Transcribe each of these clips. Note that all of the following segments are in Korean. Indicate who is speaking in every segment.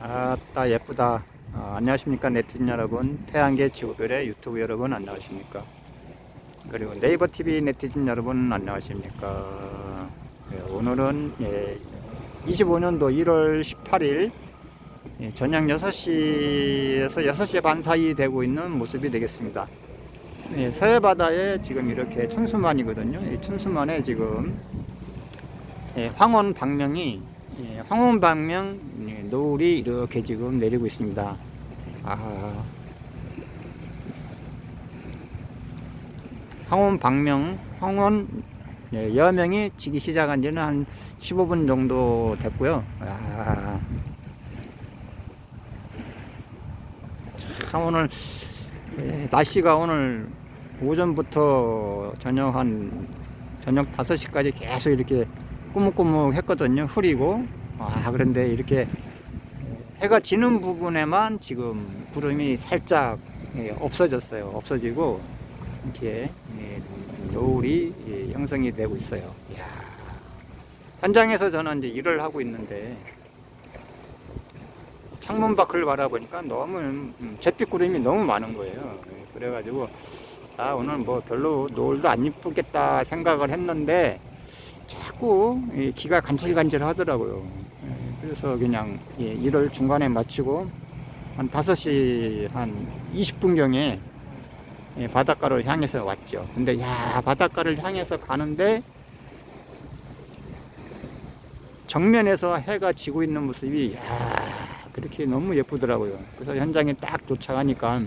Speaker 1: 아따 예쁘다. 아, 안녕하십니까 네티즌 여러분. 태양계 지구별의 유튜브 여러분 안녕하십니까? 그리고 네이버 TV 네티즌 여러분 안녕하십니까? 네, 오늘은 예, 25년도 1월 18일 예, 저녁 6시에서 6시 반 사이 되고 있는 모습이 되겠습니다. 예, 서해바다에 지금 이렇게 천수만이거든요. 이 천수만에 지금 예, 황혼 방명이 예, 황혼 방명 예, 노을이 이렇게 지금 내리고 있습니다. 아, 황혼 방명, 황혼 예, 여명이 지기 시작한 지는 한 15분 정도 됐고요. 아, 참 오늘 예, 날씨가 오늘 오전부터 저녁 한 저녁 5시까지 계속 이렇게 꾸묵꾸묵 했거든요. 흐리고. 아, 그런데 이렇게 해가 지는 부분에만 지금 구름이 살짝 예, 없어졌어요. 없어지고 이렇게 예, 노을이 예, 형성이 되고 있어요. 이야. 현장에서 저는 이제 일을 하고 있는데 창문 밖을 바라보니까 너무 음, 잿빛 구름이 너무 많은 거예요. 예, 그래가지고 아 오늘 뭐 별로 노을도 안 이쁘겠다 생각을 했는데 자꾸 이 기가 간질간질 하더라고요. 예, 그래서 그냥 예, 일을 중간에 마치고 한 5시 한 20분경에 예, 바닷가를 향해서 왔죠. 근데 야 바닷가를 향해서 가는데 정면에서 해가 지고 있는 모습이 야 그렇게 너무 예쁘더라고요. 그래서 현장에 딱 도착하니까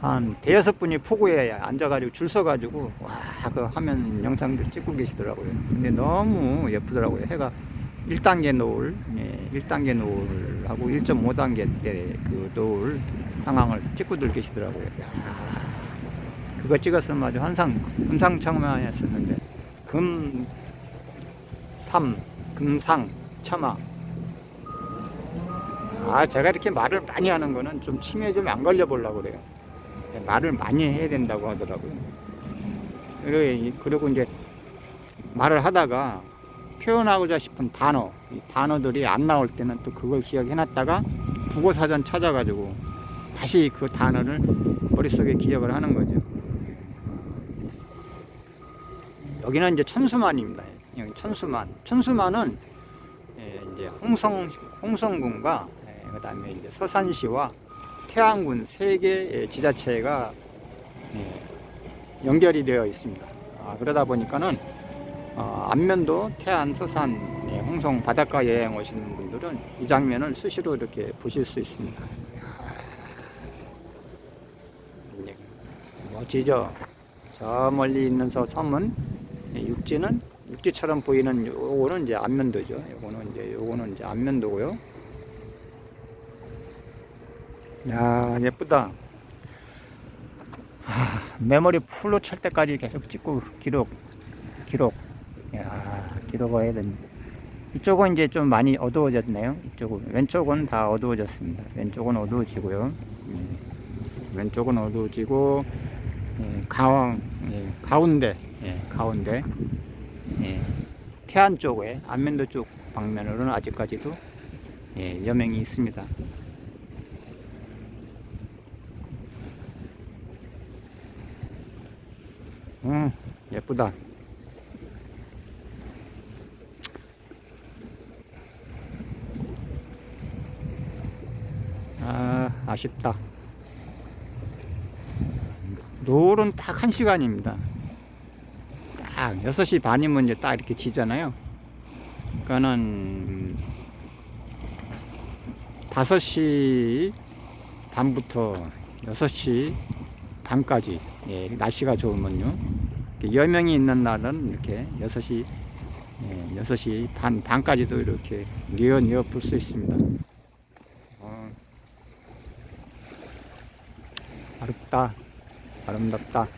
Speaker 1: 한 대여섯 분이 포구에 앉아가지고 줄 서가지고 와 그 화면 영상들 찍고 계시더라고요. 근데 너무 예쁘더라고요. 해가 1단계 노을, 예, 1단계 노을하고 1.5단계 때 그 노을 상황을 찍고들 계시더라고요. 야, 그거 찍었으면 아주 환상, 금상첨화였었는데 금, 삼, 금상, 첨화. 아, 제가 이렇게 말을 많이 하는 거는 좀 치매에 좀안 걸려 보려고 그래요. 예, 말을 많이 해야 된다고 하더라고요. 그리고 이제 말을 하다가 표현하고자 싶은 단어, 이 단어들이 안 나올 때는 또 그걸 기억해놨다가 국어사전 찾아가지고 다시 그 단어를 머릿속에 기억을 하는 거죠. 여기는 이제 천수만입니다. 여기 천수만. 천수만은 예, 이제 홍성 홍성군과 예, 그다음에 이제 서산시와 태안군 세 개 지자체가 예, 연결이 되어 있습니다. 아, 그러다 보니까는 어, 안면도 태안, 서산, 예, 홍성 바닷가 여행 오시는 분들은 이 장면을 수시로 이렇게 보실 수 있습니다. 예, 멋지죠? 저 멀리 있는 저 섬은 예, 육지는 육지처럼 보이는 요거는 이제 안면도죠. 요거는 이제 요거는 이제 안면도고요. 야 예쁘다. 아, 메모리 풀로 찰 때까지 계속 찍고 기록 기록. 야 기록을 해야 됩니다 이쪽은 이제 좀 많이 어두워졌네요. 이쪽은 왼쪽은 다 어두워졌습니다. 왼쪽은 어두워지고요. 음, 왼쪽은 어두워지고 예, 가, 예, 가운데 예, 가운데. 예, 태안 쪽에 안면도 쪽 방면으로는 아직까지도 예, 여명이 있습니다 음, 예쁘다. 아, 아쉽다. 노을은 딱 한 시간입니다. 딱 6시 반이면 이제 딱 이렇게 지잖아요. 그거는 5시 반부터 6시 반까지 예, 날씨가 좋으면요. 여명이 있는 날은 이렇게 6시 예, 6시 반 반까지도 이렇게 뉘어 볼수 있습니다. 어, 아름다 아름답다.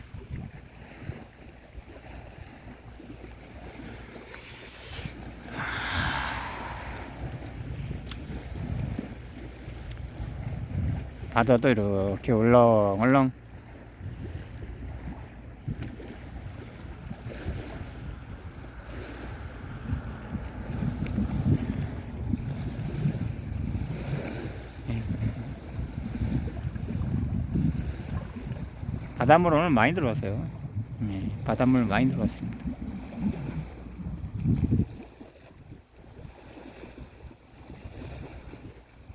Speaker 1: 바다도 이렇게 울렁울렁 바닷물 오늘 많이 들어왔어요. 예, 바닷물 많이 들어왔습니다.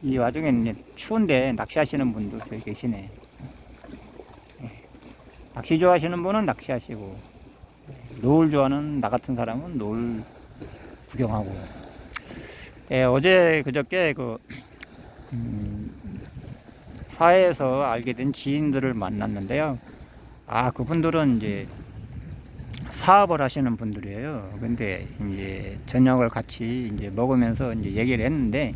Speaker 1: 이 와중에 이제 추운데 낚시하시는 분도 저기 계시네. 예. 낚시 좋아하시는 분은 낚시하시고, 노을 좋아하는 나 같은 사람은 노을 구경하고. 예, 어제 그저께 그, 음, 사회에서 알게 된 지인들을 만났는데요. 아, 그분들은 이제 사업을 하시는 분들이에요. 근데 이제 저녁을 같이 이제 먹으면서 이제 얘기를 했는데,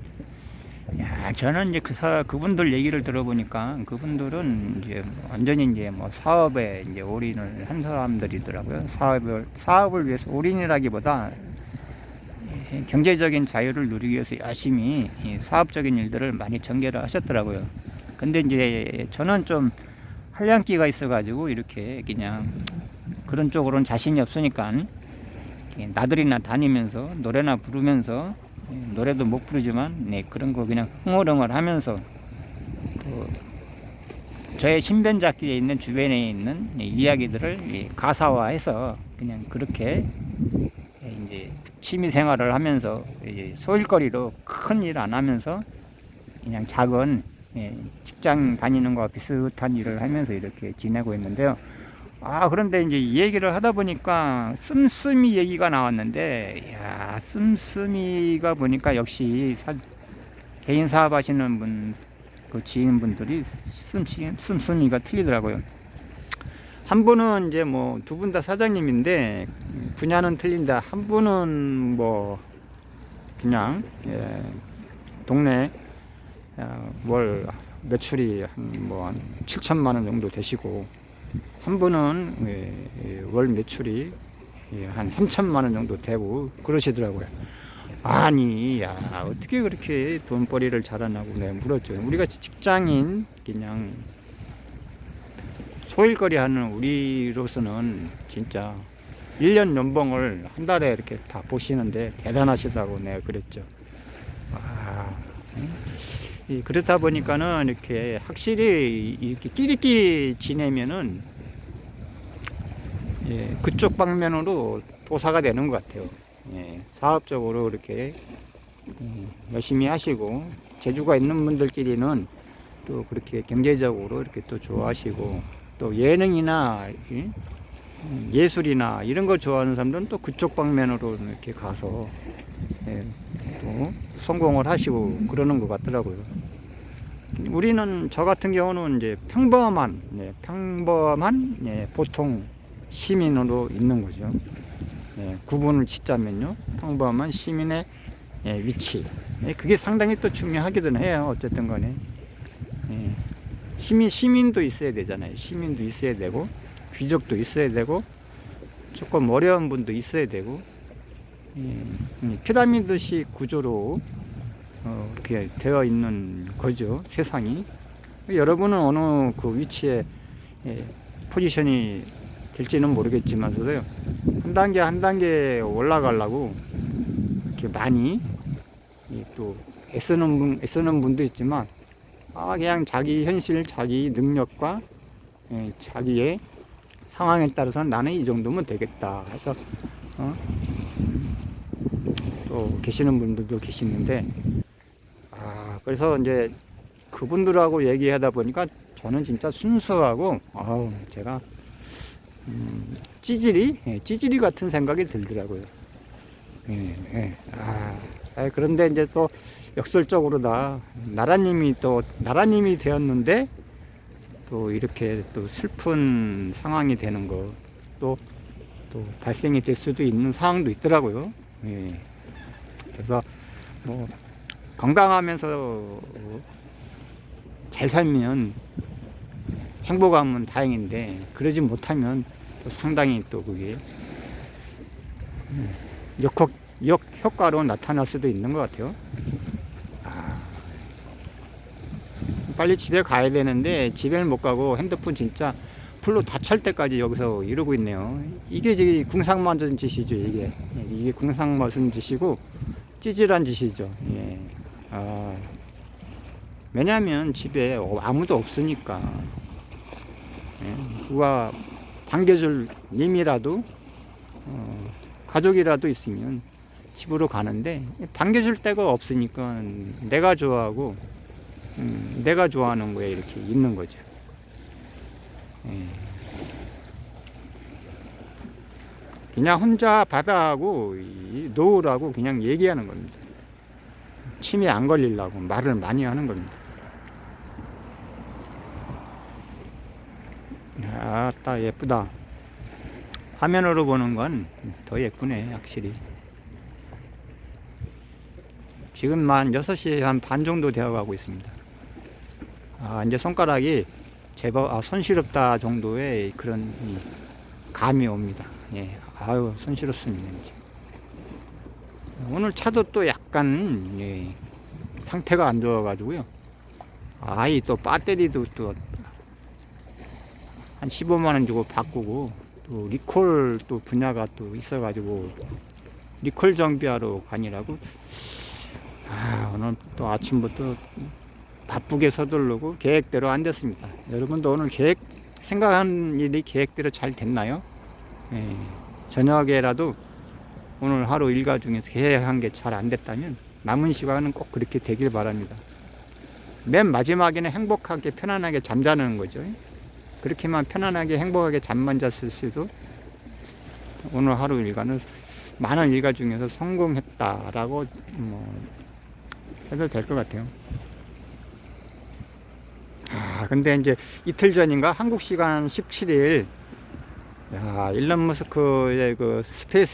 Speaker 1: 야, 저는 이제 그 사, 그분들 얘기를 들어보니까 그분들은 이제 완전히 이제 뭐 사업에 이제 올인을 한 사람들이더라고요. 사업을, 사업을 위해서 올인이라기보다 예, 경제적인 자유를 누리기 위해서 열심히 이 사업적인 일들을 많이 전개를 하셨더라고요. 근데 이제 저는 좀 한량기가 있어가지고 이렇게 그냥 그런 쪽으로는 자신이 없으니까 나들이나 다니면서 노래나 부르면서 예, 노래도 못 부르지만 네, 그런 거 그냥 흥얼흥얼 하면서 또 저의 신변잡기에 있는 주변에 있는 이 이야기들을 이 가사화해서 그냥 그렇게 예, 이제 취미 생활을 하면서 소일거리로 큰 일 안 하면서 그냥 작은 예, 직장 다니는 거와 비슷한 일을 하면서 이렇게 지내고 있는데요. 아, 그런데 이제 이 얘기를 하다 보니까 씀씀이 얘기가 나왔는데, 야, 씀씀이가 보니까 역시 사- 개인 사업 하시는 분, 그 지인분들이 씀씀이, 씀씀이가 틀리더라고요. 한 분은 이제 뭐 두 분 다 사장님인데 분야는 틀린다. 한 분은 뭐 그냥 예, 동네 어, 월 매출이 한 뭐한 7천만 원 정도 되시고 한 분은 예, 예, 월 매출이 예, 한 3천만 원 정도 되고 그러시더라고요. 아니, 야 어떻게 그렇게 돈벌이를 잘하냐고 내가 물었죠. 우리 같이 직장인 그냥 소일거리 하는 우리로서는 진짜 1년 연봉을 한 달에 이렇게 다 보시는데 대단하시다고 내가 그랬죠. 와, 응? 이 그렇다 보니까는 이렇게 확실히 이렇게 끼리끼리 지내면은 예, 그쪽 방면으로 도사가 되는 것 같아요. 예, 사업적으로 이렇게 음, 열심히 하시고 재주가 있는 분들끼리는 또 그렇게 경제적으로 이렇게 또 좋아하시고 또 예능이나 이, 음, 예술이나 이런 거 좋아하는 사람들은 또 그쪽 방면으로 이렇게 가서 예, 또 성공을 하시고 그러는 것 같더라고요. 우리는 저 같은 경우는 이제 평범한 예, 평범한 예, 보통 시민으로 있는 거죠. 예, 구분을 짓자면요, 평범한 시민의 예, 위치. 예, 그게 상당히 또 중요하기는 해요. 어쨌든 간에 예, 시민 시민도 있어야 되잖아요. 시민도 있어야 되고 귀족도 있어야 되고 조금 어려운 분도 있어야 되고 피라미드식 구조로 어, 이렇게 되어 있는 거죠 세상이 여러분은 어느 그 위치에 예, 포지션이 될지는 모르겠지만서도요 한 단계 한 단계 올라가려고 이렇게 많이 이또 애쓰는 분 애쓰는 분도 있지만 아 그냥 자기 현실 자기 능력과 예, 자기의 상황에 따라서 나는 이 정도면 되겠다 해서 어? 또 계시는 분들도 계시는데 아 그래서 이제 그분들하고 얘기하다 보니까 저는 진짜 순수하고 아우 제가 음, 찌질이 예, 찌질이 같은 생각이 들더라고요. 예, 예. 아, 아, 그런데 이제 또 역설적으로다 나라님이 또 나라님이 되었는데 또 이렇게 또 슬픈 상황이 되는 거 또 또 발생이 될 수도 있는 상황도 있더라고요. 예. 그래서 뭐 건강하면서 잘 살면 행복하면 다행인데 그러지 못하면 또 상당히 또 그게 음, 역효, 역효과로 나타날 수도 있는 것 같아요. 아, 빨리 집에 가야 되는데 집에는 못 가고 핸드폰 진짜 풀로 다 찰 때까지 여기서 이러고 있네요. 이게 지금 궁상맞은 짓이죠, 이게. 예, 이게 궁상맞은 짓이고 찌질한 짓이죠. 예. 아, 왜냐하면 집에 어, 아무도 없으니까 예, 누가 반겨줄 님이라도 어, 가족이라도 있으면 집으로 가는데 반겨줄 데가 없으니까 내가 좋아하고 음, 내가 좋아하는 거에 이렇게 있는 거죠. 예. 그냥 혼자 바다하고 이 노을하고 그냥 얘기하는 겁니다. 침이 안 걸리려고 말을 많이 하는 겁니다. 아따 예쁘다. 화면으로 보는 건 더 예쁘네 확실히. 지금 만 6시 한 반 정도 되어 가고 있습니다. 아, 이제 손가락이 제법 아, 손시렵다 정도의 그런 이 감이 옵니다. 예. 아유, 손시렵습니다. 이제. 오늘 차도 또 약간 예, 상태가 안 좋아 가지고요. 아이 또 배터리도 또 한 15만 원 주고 바꾸고 또 리콜 또 분야가 또 있어 가지고 리콜 정비하러 가니라고 아, 오늘 또 아침부터 바쁘게 서두르고 계획대로 안 됐습니다. 여러분도 오늘 계획 생각한 일이 계획대로 잘 됐나요? 예, 저녁에라도 오늘 하루 일과 중에서 계획한 게 잘 안 됐다면 남은 시간은 꼭 그렇게 되길 바랍니다. 맨 마지막에는 행복하게 편안하게 잠자는 거죠. 그렇게만 편안하게 행복하게 잠만 잤을 수도 오늘 하루 일과는 많은 일과 중에서 성공했다라고 뭐 해도 될 것 같아요. 아, 근데 이제 이틀 전인가 한국 시간 17일 야, 일론 머스크의 그 스페이스